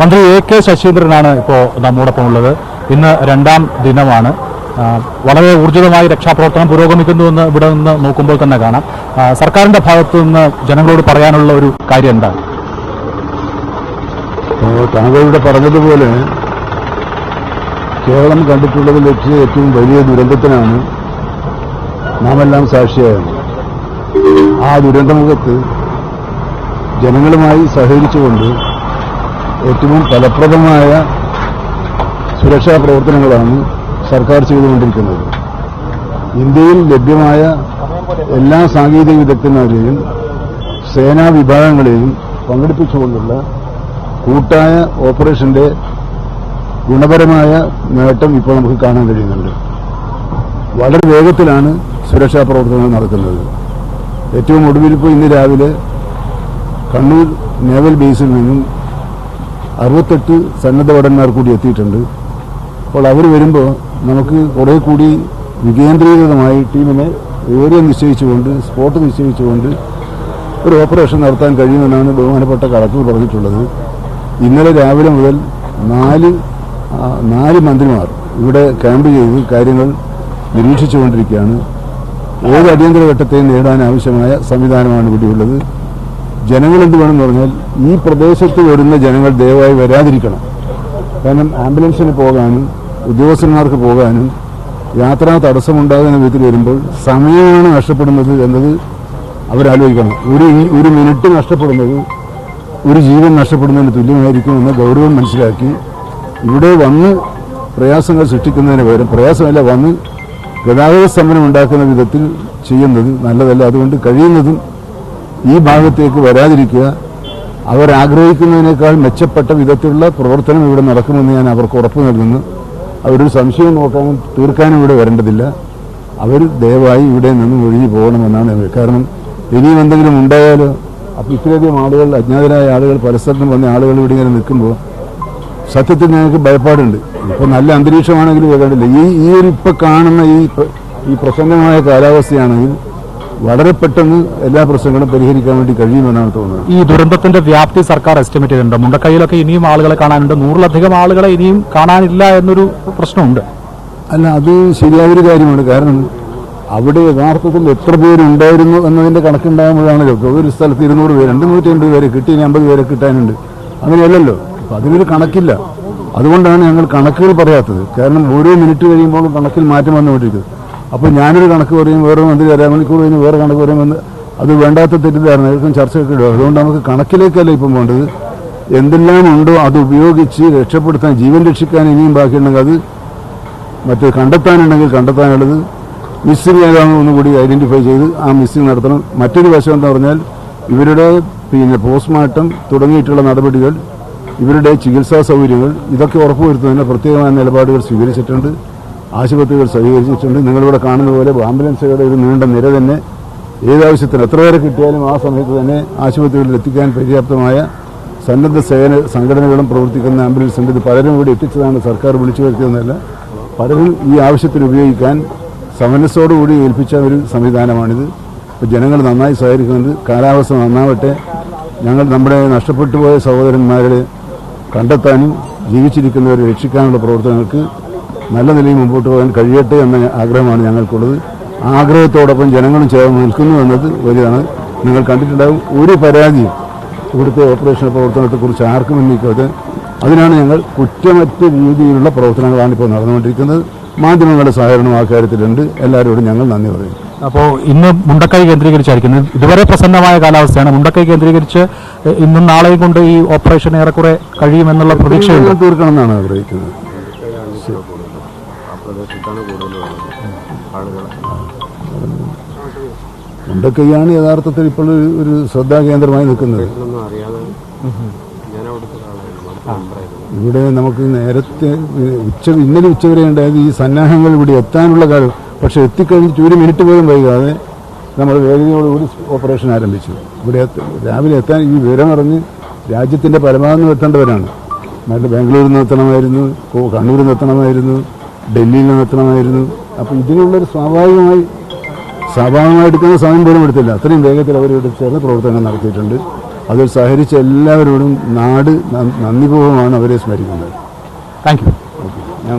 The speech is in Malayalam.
മന്ത്രി എ കെ ശശീന്ദ്രനാണ് ഇപ്പോൾ നമ്മോടൊപ്പം ഉള്ളത്. ഇന്ന് രണ്ടാം ദിനമാണ്. വളരെ ഊർജിതമായി രക്ഷാപ്രവർത്തനം പുരോഗമിക്കുന്നുവെന്ന് ഇവിടെ നിന്ന് നോക്കുമ്പോൾ തന്നെ കാണാം. സർക്കാരിന്റെ ഭാഗത്തു നിന്ന് ജനങ്ങളോട് പറയാനുള്ള ഒരു കാര്യം എന്താണ് താങ്കളുടെ പറഞ്ഞതുപോലെ കേരളം കണ്ടിട്ടുള്ളതിൽ വെച്ച് ഏറ്റവും വലിയ ദുരന്തത്തിനാണ്. നാം എല്ലാം സാക്ഷിയായത്. ആ ദുരന്തമുഖത്ത് ജനങ്ങളുമായി സഹകരിച്ചുകൊണ്ട് ഏറ്റവും ഫലപ്രദമായ സുരക്ഷാ പ്രവർത്തനങ്ങളാണ് സർക്കാർ ചെയ്തുകൊണ്ടിരിക്കുന്നത്. ഇന്ത്യയിൽ ലഭ്യമായ എല്ലാ സാങ്കേതിക വിദഗ്ധന്മാരെയും സേനാ വിഭാഗങ്ങളെയും പങ്കെടുപ്പിച്ചുകൊണ്ടുള്ള കൂട്ടായ ഓപ്പറേഷന്റെ ഗുണപരമായ നേട്ടം ഇപ്പോൾ നമുക്ക് കാണാൻ കഴിയുന്നുണ്ട്. വളരെ വേഗത്തിലാണ് സുരക്ഷാ പ്രവർത്തനങ്ങൾ നടക്കുന്നത്. ഏറ്റവും ഒടുവിൽ ഇപ്പോൾ ഇന്ന് രാവിലെ കണ്ണൂർ നേവൽ ബേസിൽ നിന്നും അറുപത്തെട്ട് സന്നദ്ധ ഭടന്മാർ കൂടി എത്തിയിട്ടുണ്ട്. അപ്പോൾ അവർ വരുമ്പോൾ നമുക്ക് കുറേ കൂടി വികേന്ദ്രീകൃതമായി ടീമിനെ ഏരിയ നിശ്ചയിച്ചുകൊണ്ട് സ്പോട്ട് നിശ്ചയിച്ചുകൊണ്ട് ഒരു ഓപ്പറേഷൻ നടത്താൻ കഴിയുമെന്നാണ് ബഹുമാനപ്പെട്ട കളക്ടർ പറഞ്ഞിട്ടുള്ളത്. ഇന്നലെ രാവിലെ മുതൽ നാല് നാല് മന്ത്രിമാർ ഇവിടെ ക്യാമ്പ് ചെയ്ത് കാര്യങ്ങൾ നിരീക്ഷിച്ചുകൊണ്ടിരിക്കുകയാണ്. ഏത് അടിയന്തര ഘട്ടത്തെയും നേടാൻ ആവശ്യമായ സംവിധാനമാണ് ഇവിടെയുള്ളത്. ജനങ്ങൾ എന്ത് വേണമെന്ന് പറഞ്ഞാൽ ഈ പ്രദേശത്ത് വരുന്ന ജനങ്ങൾ ദയവായി വരാതിരിക്കണം. കാരണം ആംബുലൻസിന് പോകാനും ഉദ്യോഗസ്ഥന്മാർക്ക് പോകാനും യാത്രാ തടസ്സമുണ്ടാകുന്ന വിധത്തിൽ വരുമ്പോൾ സമയമാണ് നഷ്ടപ്പെടുന്നത് എന്നത് അവരാലോചിക്കണം. ഒരു ഒരു മിനിറ്റ് നഷ്ടപ്പെടുന്നത് ഒരു ജീവൻ നഷ്ടപ്പെടുന്നതിന് തുല്യമായിരിക്കും എന്ന് ഗൗരവം മനസ്സിലാക്കി ഇവിടെ വന്ന് പ്രയാസങ്ങൾ സൃഷ്ടിക്കുന്നതിന് പകരം പ്രയാസമല്ല വന്ന് ഗതാഗത സ്തംഭനം ഉണ്ടാക്കുന്ന വിധത്തിൽ ചെയ്യുന്നത് നല്ലതല്ല. അതുകൊണ്ട് കഴിയുന്നതും ഈ ഭാഗത്തേക്ക് വരാതിരിക്കുക. അവരാഗ്രഹിക്കുന്നതിനേക്കാൾ മെച്ചപ്പെട്ട വിധത്തിലുള്ള പ്രവർത്തനം ഇവിടെ നടക്കുമെന്ന് ഞാൻ അവർക്ക് ഉറപ്പ് നൽകുന്നു. അവരൊരു സംശയം നോക്കാനും തീർക്കാനും ഇവിടെ വരേണ്ടതില്ല. അവർ ദയവായി ഇവിടെ നിന്നും ഒഴിഞ്ഞു പോകണമെന്നാണ് കാരണം ഇനിയും എന്തെങ്കിലും ഉണ്ടായാലോ? അപ്പോൾ ഇത്രയധികം ആളുകൾ അജ്ഞാതരായ ആളുകൾ പല സ്ഥലത്തും വന്ന ആളുകൾ ഇവിടെ ഇങ്ങനെ നിൽക്കുമ്പോൾ സത്യത്തിൽ ഞങ്ങൾക്ക് ഭയപ്പാടുണ്ട്. ഇപ്പോൾ നല്ല അന്തരീക്ഷമാണെങ്കിലും കേൾക്കണ്ടില്ല ഈ ഈ ഒരു ഇപ്പം കാണുന്ന ഈ ഈ പ്രസന്നമായ കാലാവസ്ഥയാണെങ്കിൽ വളരെ പെട്ടെന്ന് എല്ലാ പ്രശ്നങ്ങളും പരിഹരിക്കാൻ വേണ്ടി കഴിയുമെന്നാണ് തോന്നുന്നത്. ഈ ദുരന്തത്തിന്റെ വ്യാപ്തി സർക്കാർ എസ്റ്റിമേറ്റ് ചെയ്തിട്ടുണ്ട് മുണ്ടക്കൈയിലൊക്കെ ഇനിയും ആളുകളെ കാണാനുണ്ട്. നൂറിലധികം ആളുകളെ ഇനിയും കാണാനില്ല എന്നൊരു പ്രശ്നമുണ്ട്. അല്ല അത് ശരിയായൊരു കാര്യമാണ്. കാരണം അവിടെ യഥാർത്ഥത്തിൽ എത്ര പേരുണ്ടായിരുന്നു എന്നതിന്റെ കണക്കുണ്ടാകുമ്പോഴാണല്ലോ ഒരു സ്ഥലത്ത് ഇരുന്നൂറ് പേര് രണ്ട് നൂറ്റി അൻപത് പേരെ കിട്ടി ഇനി അമ്പത് പേരെ കിട്ടാനുണ്ട്. അങ്ങനെയല്ലല്ലോ. അപ്പൊ അതിനൊരു കണക്കില്ല. അതുകൊണ്ടാണ് ഞങ്ങൾ കണക്കുകൾ പറയാത്തത്. കാരണം ഓരോ മിനിറ്റ് കഴിയുമ്പോഴും കണക്കിൽ മാറ്റം വന്നുകൊണ്ടിരിക്കുന്നത്. അപ്പോൾ ഞാനൊരു കണക്ക് പറയും വേറെ മന്ത്രി അരമണിക്കൂർ കഴിഞ്ഞ് വേറെ കണക്ക് പറയുമെന്ന് അത് വേണ്ടാത്ത തെറ്റിദ്ധാരണ. തെറ്റിദ്ധാരണകൾക്കും ചർച്ചയൊക്കെ ഇടുക അതുകൊണ്ട് നമുക്ക് കണക്കിലേക്കല്ല ഇപ്പം വേണ്ടത് എന്തെല്ലാം ഉണ്ടോ അത് ഉപയോഗിച്ച് രക്ഷപ്പെടുത്താൻ ജീവൻ രക്ഷിക്കാൻ ഇനിയും ബാക്കിയുണ്ടെങ്കിൽ അത് മറ്റേ കണ്ടെത്താനുണ്ടെങ്കിൽ കണ്ടെത്താനുള്ളത് മിസ്സിംഗ് ഏതാണെന്ന് ഒന്നുകൂടി ഐഡന്റിഫൈ ചെയ്ത് ആ മിസ്സിംഗ് നടത്തണം. മറ്റൊരു വശം എന്ന് പറഞ്ഞാൽ ഇവരുടെ പിന്നെ പോസ്റ്റ്മോർട്ടം തുടങ്ങിയിട്ടുള്ള നടപടികൾ ഇവരുടെ ചികിത്സാ സൗകര്യങ്ങൾ ഇതൊക്കെ ഉറപ്പുവരുത്തുന്നതിന് പ്രത്യേകമായ നിലപാടുകൾ സ്വീകരിച്ചിട്ടുണ്ട്. ആശുപത്രികൾ സജ്ജീകരിച്ചിട്ടുണ്ട് നിങ്ങളിവിടെ കാണുന്ന പോലെ ആംബുലൻസുകളുടെ ഒരു നീണ്ട നിര തന്നെ ഏതാവശ്യത്തിന് എത്ര പേരെ കിട്ടിയാലും ആ സമയത്ത് തന്നെ ആശുപത്രികളിൽ എത്തിക്കാൻ പര്യാപ്തമായ സന്നദ്ധ സേന സംഘടനകളും പ്രവർത്തിക്കുന്ന ആംബുലൻസ് ഉണ്ട് ഇത് പലരും ഇവിടെ എത്തിച്ചതാണ്. സർക്കാർ വിളിച്ചു വരുത്തിയതെന്നല്ല പലരും ഈ ആവശ്യത്തിന് ഉപയോഗിക്കാൻ സമരസോടുകൂടി ഏൽപ്പിച്ച ഒരു സംവിധാനമാണിത്. ഇപ്പോൾ ജനങ്ങൾ നന്നായി സഹകരിക്കുന്നുണ്ട്. കാലാവസ്ഥ നന്നാവട്ടെ. ഞങ്ങൾ നമ്മുടെ നഷ്ടപ്പെട്ടു പോയ സഹോദരന്മാരെ കണ്ടെത്താനും ജീവിച്ചിരിക്കുന്നവരെ രക്ഷിക്കാനുള്ള പ്രവർത്തനങ്ങൾക്ക് നല്ല നിലയിൽ മുമ്പോട്ട് പോകാൻ കഴിയട്ടെ എന്ന ആഗ്രഹമാണ് ഞങ്ങൾക്കുള്ളത്. ആഗ്രഹത്തോടൊപ്പം ജനങ്ങളും ചേർന്ന് നിൽക്കുന്നു എന്നത് വലിയതാണ്. നിങ്ങൾ കണ്ടിട്ടുണ്ടാകും ഒരു പരാതിയും ഇവിടുത്തെ ഓപ്പറേഷൻ പ്രവർത്തനത്തെക്കുറിച്ച് ആർക്കും ഉന്നയിക്കാതെ അതിനാണ് ഞങ്ങൾ കുറ്റമറ്റ രീതിയിലുള്ള പ്രവർത്തനങ്ങളാണ് ഇപ്പോൾ നടന്നുകൊണ്ടിരിക്കുന്നത്. മാധ്യമങ്ങളുടെ സഹകരണം ആ കാര്യത്തിലുണ്ട്. എല്ലാവരോടും ഞങ്ങൾ നന്ദി പറയുന്നു. അപ്പോൾ ഇന്ന് മുണ്ടക്കൈ കേന്ദ്രീകരിച്ചായിരിക്കുന്നത് ഇതുവരെ പ്രസന്നമായ കാലാവസ്ഥയാണ്. മുണ്ടക്കൈ കേന്ദ്രീകരിച്ച് ഇന്നും നാളെയും കൊണ്ട് ഈ ഓപ്പറേഷൻ ഏറെക്കുറെ കഴിയുമെന്നുള്ള പ്രതീക്ഷ തീർക്കണം തീർക്കണമെന്നാണ് ആഗ്രഹിക്കുന്നത്. മുണ്ടക്കൈയാണ് യഥാർത്ഥത്തിൽ ഇപ്പോൾ ഒരു- ശ്രദ്ധാ ശ്രദ്ധാകേന്ദ്രമായി നിൽക്കുന്നത്. ഇവിടെ നമുക്ക് നേരത്തെ ഉച്ച ഇന്നലെ ഉച്ച വരെ ഉണ്ടായത് ഈ സന്നാഹങ്ങൾ ഇവിടെ എത്താനുള്ള കാര്യം പക്ഷെ എത്തിക്കഴിഞ്ഞിട്ട് ഒരു മിനിറ്റ് പോലും വൈകാതെ നമ്മൾ വേഗതയോടുകൂടി ഓപ്പറേഷൻ ആരംഭിച്ചു. ഇവിടെ രാവിലെ എത്താൻ ഈ വിവരം അറിഞ്ഞ് രാജ്യത്തിന്റെ പരമാവധി എത്തേണ്ടവരാണ് മറ്റേ ബാംഗ്ലൂരിൽ നിന്ന് എത്തണമായിരുന്നു കണ്ണൂരിൽ നിന്ന് എത്തണമായിരുന്നു ഡൽഹിയിൽ നടത്തണമായിരുന്നു. അപ്പോൾ ഇതിനുള്ളൊരു സ്വാഭാവികമായി സ്വാഭാവികമായി എടുക്കുന്ന സമയം പോലും എടുത്തില്ല. അത്രയും വേഗത്തിൽ അവർ ഇവിടെ ചേർന്ന് പ്രവർത്തനങ്ങൾ നടത്തിയിട്ടുണ്ട്. അതിൽ സഹകരിച്ച എല്ലാവരോടും നാട് നന്ദിപൂർവമാണ് അവരെ സ്മരിക്കുന്നത്. താങ്ക് യു ഞാൻ